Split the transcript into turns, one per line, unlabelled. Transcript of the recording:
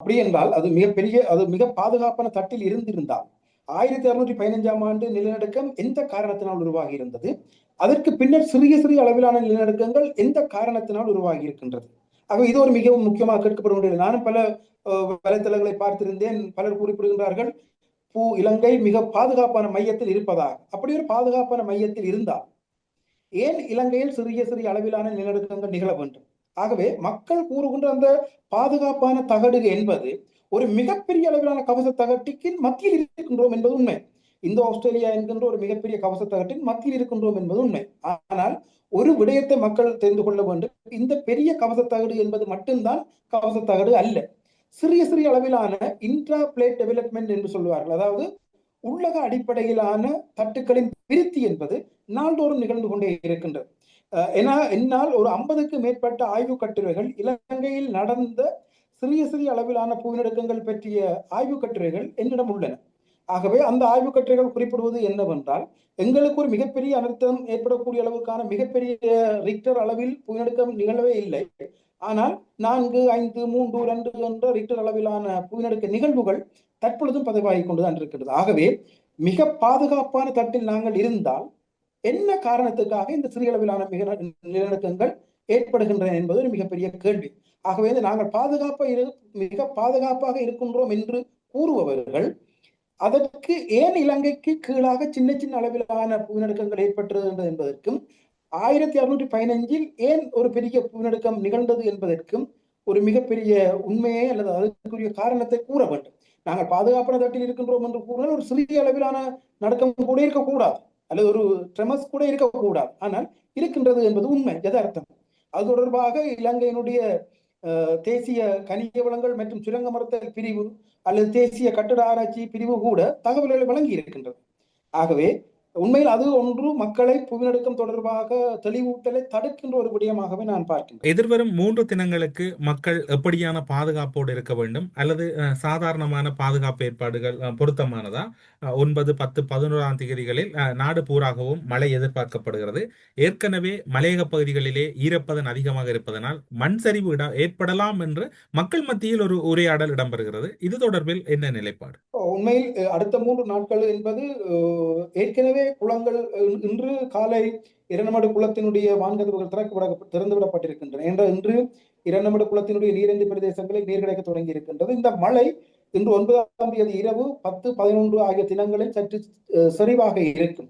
அப்படி என்றால் அது மிகப்பெரிய அது மிக பாதுகாப்பான தட்டில் இருந்திருந்தால் ஆயிரத்தி அறுநூற்றி பதினைஞ்சாம் ஆண்டு நிலநடுக்கம் எந்த காரணத்தினால் உருவாகி இருந்தது அதற்கு பின்னர் சிறிய சிறிய அளவிலான நிலநடுக்கங்கள் எந்த காரணத்தினால் உருவாகி இருக்கின்றது ஆகவே இது ஒரு மிகவும் முக்கியமாக கேட்கப்பட வேண்டியது நானும் பல வலைத்தளங்களை பார்த்திருந்தேன். பலர் குறிப்பிடுகின்றார்கள் பூ இலங்கை மிக பாதுகாப்பான மையத்தில் இருப்பதாக. அப்படி ஒரு பாதுகாப்பான மையத்தில் இருந்தால் ஏன் இலங்கையில் சிறிய சிறிய அளவிலான நிலநடுக்கங்கள் நிகழ வேண்டும்? ஆகவே மக்கள் கூறுகின்ற அந்த பாதுகாப்பான தகடு என்பது ஒரு மிகப்பெரிய அளவிலான கவச தகட்டிக்கு மத்தியில் இருக்கின்றோம் என்பது உண்மை. இந்த ஆஸ்திரேலியா என்கின்ற ஒரு மிகப்பெரிய கவச தகட்டின் மத்தியில் இருக்கின்றோம் என்பது உண்மை. ஆனால் ஒரு விடயத்தை மக்கள் தெரிந்து கொள்ள வேண்டும். இந்த பெரிய கவச தகடு என்பது மட்டும்தான் கவச தகடு அல்ல. சிறிய சிறிய அளவிலான இன்ட்ரா பிளேட் டெவலப்மெண்ட் என்று சொல்லுவார்கள். அதாவது உள்ளக அடிப்படையிலான தட்டுக்களின் விருத்தி என்பது நாள்தோறும் நிகழ்ந்து கொண்டே இருக்கின்றது. ஏன்னா என்னால் ஒரு ஐம்பதுக்கு மேற்பட்ட ஆய்வு கட்டுரைகள் இலங்கையில் நடந்த சிறிய சிறிய அளவிலான புவிநடுக்கங்கள் பற்றிய ஆய்வு கட்டுரைகள் என்னிடம் உள்ளன. ஆகவே அந்த ஆய்வு கட்டுரைகள் குறிப்பிடுவது என்னவென்றால் எங்களுக்கு ஒரு மிகப்பெரிய அனர்த்தம் ஏற்படக்கூடிய அளவுக்கான மிகப்பெரிய ரிக்டர் அளவில் புவிநடுக்கம் நிகழவே இல்லை. ஆனால் நான்கு ஐந்து மூன்று ரெண்டு என்ற ரிக்டர் அளவிலான புவிநடுக்க நிகழ்வுகள் தற்பொழுதும் பதிவாகி கொண்டுதான் இருக்கிறது. ஆகவே மிக பாதுகாப்பான தட்டில் நாங்கள் இருந்தால் என்ன காரணத்துக்காக இந்த சிறிய அளவிலான மிக நிலநடுக்கங்கள் ஏற்படுகின்றன என்பது ஒரு மிகப்பெரிய கேள்வி. ஆகவே நாங்கள் பாதுகாப்பாக இரு மிக பாதுகாப்பாக இருக்கின்றோம் என்று கூறுபவர்கள் அதற்கு ஏன் இலங்கைக்கு கீழாக சின்ன சின்ன அளவிலான புவிநடுக்கங்கள் ஏற்பட்டது என்பதற்கும் ஆயிரத்தி அறுநூற்றி பதினஞ்சில் ஏன் ஒரு பெரிய புவிநடுக்கம் நிகழ்ந்தது என்பதற்கும் ஒரு மிகப்பெரிய உண்மையை அல்லது அதற்குரிய காரணத்தை கூற வேண்டும். நாங்கள் பாதுகாப்பான தட்டில் இருக்கின்றோம் என்று கூறினால் ஒரு சிறிய அளவிலான நடுக்கம் கூட இருக்கக்கூடாது. அல்லது ஒரு ட்ரெமஸ் கூட இருக்கக்கூடாது. ஆனால் இருக்கின்றது என்பது உண்மை யதார்த்தம். அது தொடர்பாக இலங்கையினுடைய தேசிய கனிய வளங்கள் மற்றும் சுரங்க மறுத்தல் பிரிவு அல்லது தேசிய கட்டட ஆராய்ச்சி பிரிவு கூட தகவல்களை வழங்கி இருக்கின்றது ஆகவே உண்மையில் அது ஒன்று மக்களை புவிநடுக்கம் தொடர்பாக தெளிவூட்டலை தடுக்கின்ற ஒரு விடயமாகவே நான் பார்க்கிறேன்
எதிர்வரும் மூன்று தினங்களுக்கு மக்கள் எப்படியான பாதுகாப்போடு இருக்க வேண்டும்? அல்லது சாதாரணமான பாதுகாப்பு ஏற்பாடுகள் பொருத்தமானதா? ஒன்பது பத்து பதினோராம் தேதிகளில் நாடு பூராகவும் மழை எதிர்பார்க்கப்படுகிறது. ஏற்கனவே மலையக பகுதிகளிலே ஈரப்பதன் அதிகமாக இருப்பதனால் மண் சரிவு ஏற்படலாம் என்று மக்கள் மத்தியில் ஒரு உரையாடல் இடம்பெறுகிறது. இது தொடர்பில் என்ன நிலைப்பாடு?
உண்மையில் அடுத்த மூன்று நாட்கள் என்பது ஏற்கனவே குளங்கள் இன்று காலை இரண்டமடு குளத்தினுடைய வான்கதவுகள் திறக்கப்பட திறந்து விடப்பட்டிருக்கின்றன. என்ற இன்று இரண்டமடு குளத்தினுடைய நீரந்தி பிரதேசங்களில் நீர் கிடைக்க தொடங்கி இருக்கின்றது இந்த மழை இன்று ஒன்பதாம் தேதி இரவு பத்து பதினொன்று ஆகிய தினங்களில் சற்று செறிவாக இருக்கும்.